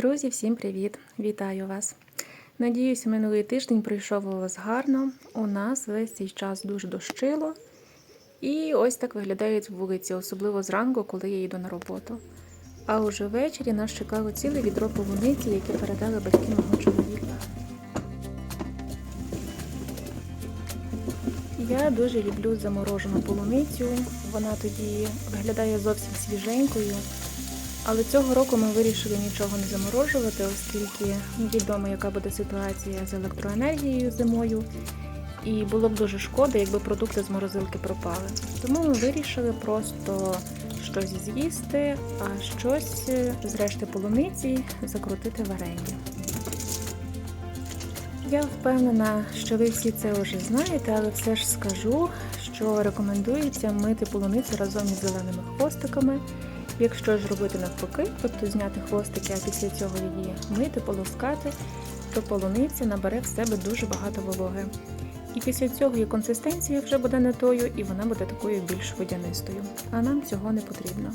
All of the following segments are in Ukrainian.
Друзі, всім привіт! Вітаю вас! Надіюсь, минулий тиждень пройшов у вас гарно. У нас весь цей час дуже дощило. І ось так виглядають вулиці, особливо зранку, коли я йду на роботу. А уже ввечері нас чекало ціле відро полуниці, яке передали батьки мого чоловіка. Я дуже люблю заморожену полуницю. Вона тоді виглядає зовсім свіженькою. Але цього року ми вирішили нічого не заморожувати, оскільки відомо, яка буде ситуація з електроенергією зимою. І було б дуже шкода, якби продукти з морозилки пропали. Тому ми вирішили просто щось з'їсти, а щось з решти полуниці закрутити варення. Я впевнена, що ви всі це вже знаєте, але все ж скажу, що рекомендується мити полуницю разом із зеленими хвостиками. Якщо ж робити навпаки, тобто зняти хвостики, а після цього її мити, полоскати, то полуниця набере в себе дуже багато вологи. І після цього її консистенція вже буде не тою, і вона буде такою більш водянистою. А нам цього не потрібно.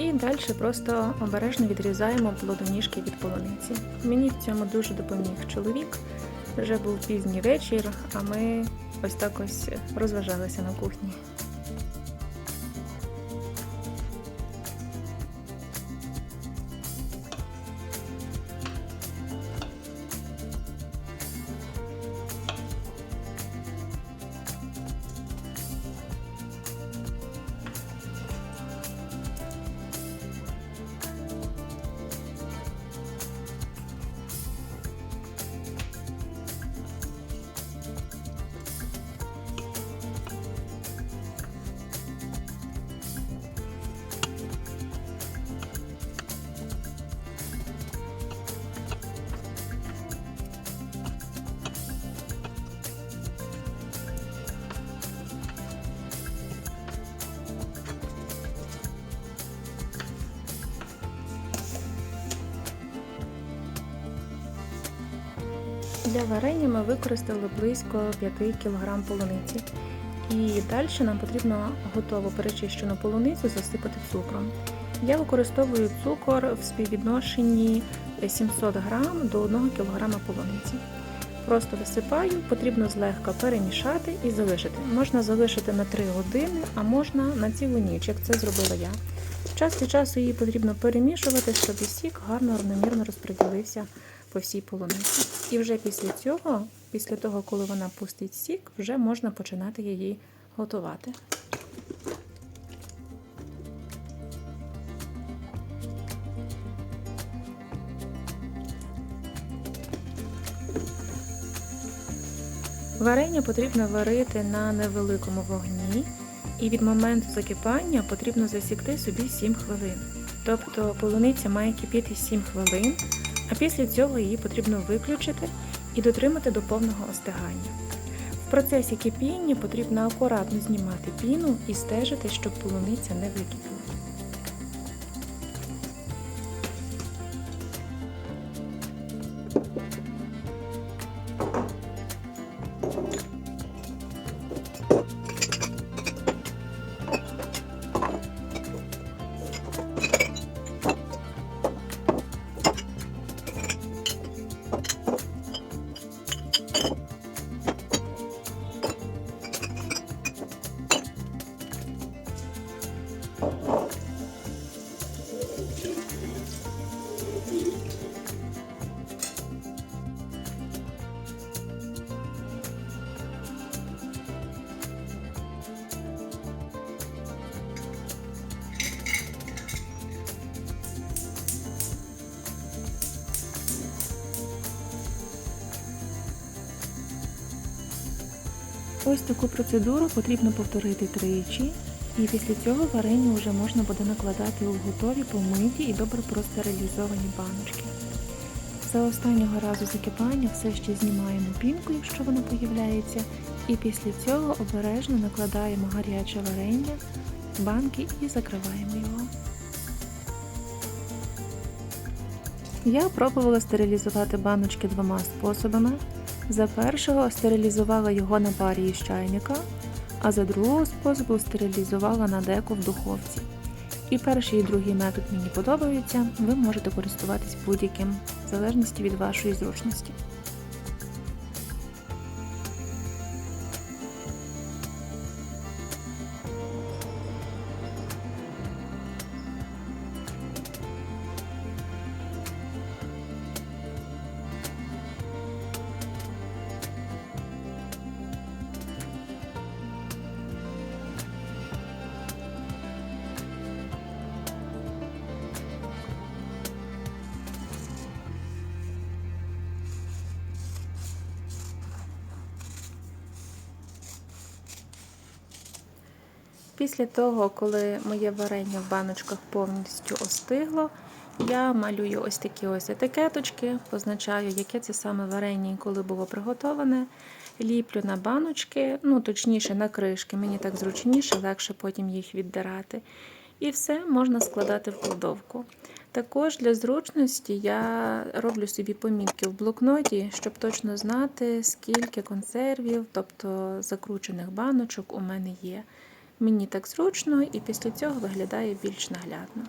І далі просто обережно відрізаємо плодоніжки від полуниці. Мені в цьому дуже допоміг чоловік. Вже був пізній вечір, а ми ось так ось розважалися на кухні. Для варення ми використали близько 5 кг полуниці. І далі нам потрібно готово перечищену полуницю засипати цукром. Я використовую цукор в співвідношенні 700 г до 1 кг полуниці. Просто висипаю, потрібно злегка перемішати і залишити. Можна залишити на 3 години, а можна на цілу ніч, як це зробила я. Час від часу її потрібно перемішувати, щоб і сік гарно равномірно розподілився по всій полуниці. І вже після цього, після того, коли вона пустить сік, вже можна починати її готувати. Варення потрібно варити на невеликому вогні, і від моменту закипання потрібно засікти собі 7 хвилин. Тобто полуниця має кипіти 7 хвилин, а після цього її потрібно виключити і дотримати до повного остигання. В процесі кипіння потрібно акуратно знімати піну і стежити, щоб полуниця не википіла. Ось таку процедуру потрібно повторити тричі, і після цього варення вже можна буде накладати у готові помиті і добре простерилізовані баночки. За останнього разу закипання все ще знімаємо пінку, якщо вона появляється, і після цього обережно накладаємо гаряче варення в банки і закриваємо його. Я пробувала стерилізувати баночки двома способами. За першого стерилізувала його на парі із чайника, а за другого способу стерилізувала на деко в духовці. І перший і другий метод мені подобаються, ви можете користуватись будь-яким, в залежності від вашої зручності. Після того, коли моє варення в баночках повністю остигло, я малюю ось такі ось етикеточки, позначаю, яке це саме варення і коли було приготоване. Ліплю на баночки, ну точніше на кришки, мені так зручніше, легше потім їх віддирати. І все можна складати в кладовку. Також для зручності я роблю собі помітки в блокноті, щоб точно знати, скільки консервів, тобто закручених баночок, у мене є. Мені так зручно і після цього виглядає більш наглядно.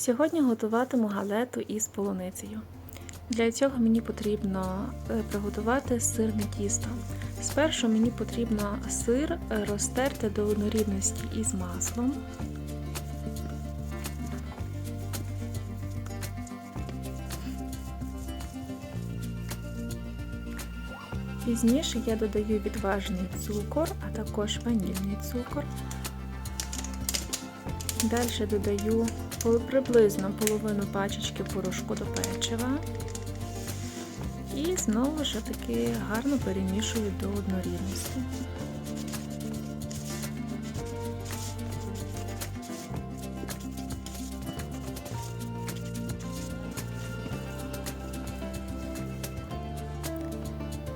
Сьогодні готуватиму галету із полуницею. Для цього мені потрібно е, приготувати сирне тісто. Спершу мені потрібно сир е, розтерти до однорідності із маслом. Пізніше я додаю відважний цукор, а також ванільний цукор. Далі додаю приблизно половину пачечки порошку до печива. І знову ж таки гарно перемішую до однорідності.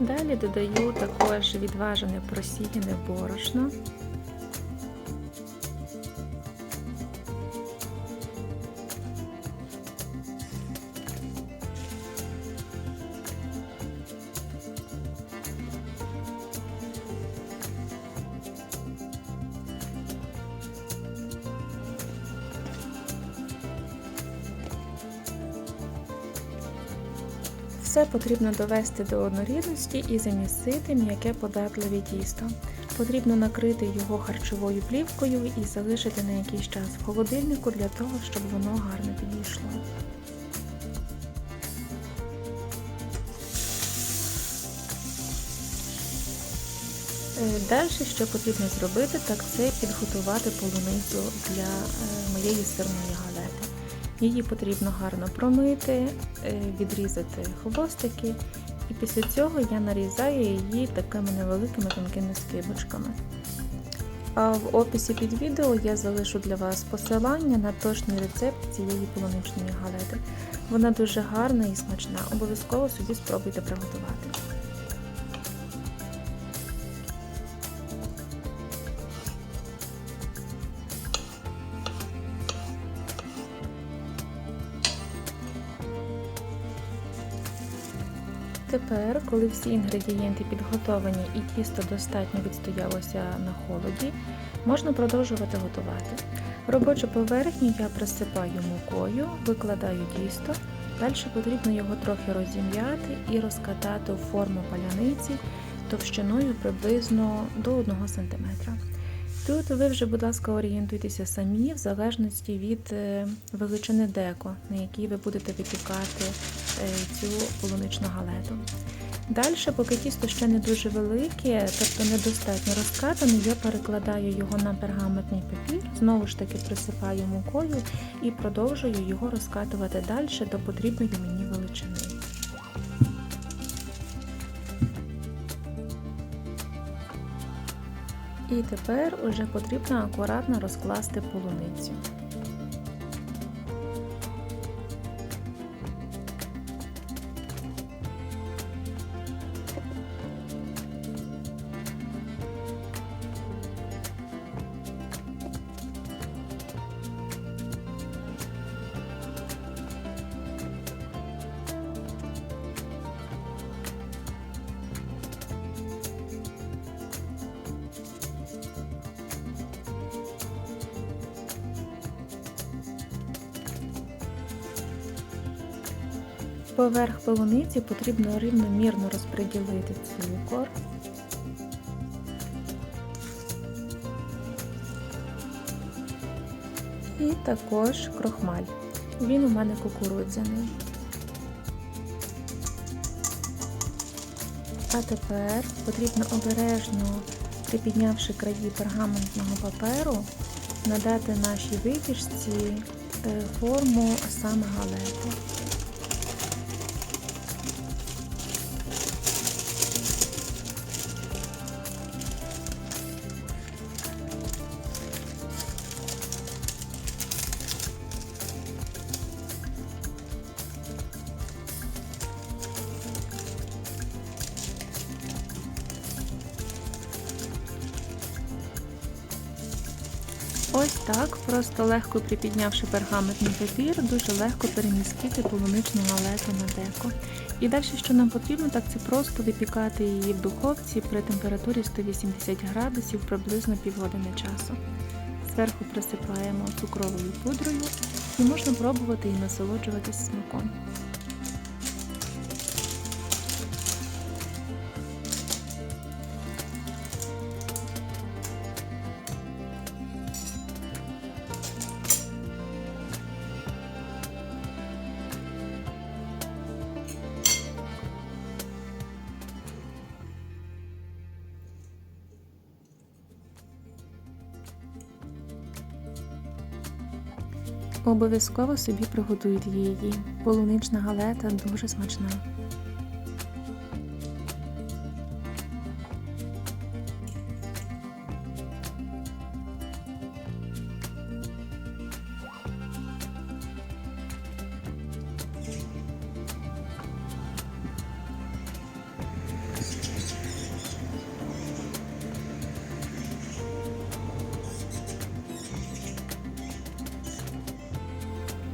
Далі додаю також відважене просіяне борошно. Все потрібно довести до однорідності і замісити м'яке податливе тісто. Потрібно накрити його харчовою плівкою і залишити на якийсь час в холодильнику для того, щоб воно гарно підійшло. Е, Далі, що потрібно зробити, так це підготувати полуницю для е, моєї сирної галети. Її потрібно гарно промити, е, відрізати хвостики, і після цього я нарізаю її такими невеликими тонкими скибочками. А в описі під відео я залишу для вас посилання на точний рецепт цієї полуничної галети. Вона дуже гарна і смачна. Обов'язково собі спробуйте приготувати. Тепер, коли всі інгредієнти підготовані і тісто достатньо відстоялося на холоді, можна продовжувати готувати. Робочу поверхню я присипаю мукою, викладаю тісто, далі потрібно його трохи розім'яти і розкатати у форму паляниці товщиною приблизно до 1 см. Тут ви вже, будь ласка, орієнтуйтеся самі, в залежності від е, величини деко, на якій ви будете випікати е, цю полуничну галету. Далі, поки тісто ще не дуже велике, тобто недостатньо розкатане, я перекладаю його на пергаментний папір, знову ж таки присипаю мукою і продовжую його розкатувати далі до потрібної мені І тепер уже потрібно акуратно розкласти полуницю. Поверх полуниці потрібно рівномірно розподілити цукор. І також крохмаль. Він у мене кукурудзяний. А тепер потрібно обережно, припіднявши краї пергаментного паперу, надати нашій витяжці е, форму саме галети. Ось так, просто легко припіднявши пергаментний папір, дуже легко перемістити полуничну галету на деко. І далі, що нам потрібно, так це просто випікати її в духовці при температурі 180 градусів приблизно півгодини часу. Зверху присипаємо цукровою пудрою і можна пробувати і насолоджуватись смаком. Обов'язково собі приготуйте її. Полунична галета дуже смачна.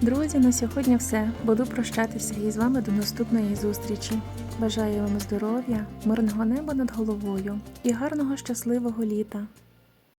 Друзі, на сьогодні все. Буду прощатися і з вами до наступної зустрічі. Бажаю вам здоров'я, мирного неба над головою і гарного щасливого літа.